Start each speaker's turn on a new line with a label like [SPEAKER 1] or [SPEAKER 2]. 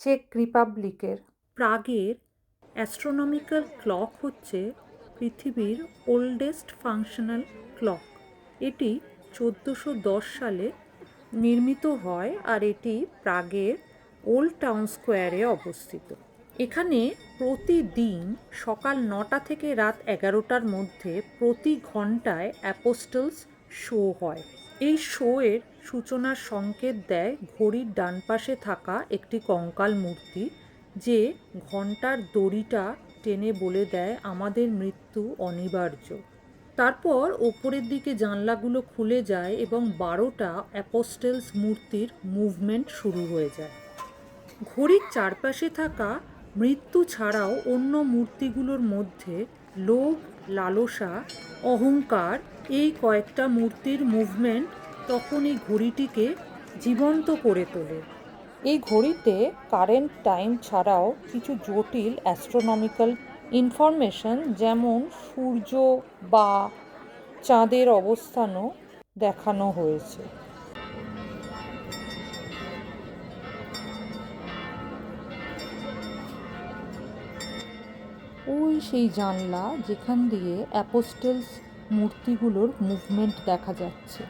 [SPEAKER 1] Check রিপাবলিকের প্রাগের astronomical clock হচ্ছে পৃথিবীর ওল্ডেস্ট ফাংশনাল ক্লক। এটি চোদ্দোশো দশ সালে নির্মিত হয় আর এটি প্রাগের ওল্ড টাউন স্কোয়ারে অবস্থিত। এখানে প্রতিদিন সকাল নটা থেকে রাত এগারোটার মধ্যে প্রতি ঘন্টায় অ্যাপোস্টলস শো হয়। এই শোয়ের সূচনার সংকেত দেয় ঘড়ির ডান পাশে থাকা একটি কঙ্কাল মূর্তি, যে ঘণ্টার দড়িটা টেনে বলে দেয়, আমাদের মৃত্যু অনিবার্য। তারপর ওপরের দিকে জানলাগুলো খুলে যায় এবং বারোটা অ্যাপোস্টেলস মূর্তির মুভমেন্ট শুরু হয়ে যায়। ঘড়ির চারপাশে থাকা মৃত্যু ছাড়াও অন্য মূর্তিগুলোর মধ্যে লোভ, লালসা, অহংকার এই কয়েকটা মূর্তির মুভমেন্ট তখন এই ঘড়িটিকে জীবন্ত করে তোলে। এই ঘড়িতে কারেন্ট টাইম ছাড়াও কিছু জটিল অ্যাস্ট্রোনমিক্যাল ইনফরমেশন যেমন সূর্য বা চাঁদের অবস্থানও দেখানো হয়েছে। ওই সেই জানলা যেখান দিয়ে অ্যাপোস্টেলস মূর্তিগুলোর মুভমেন্ট দেখা যাচ্ছে।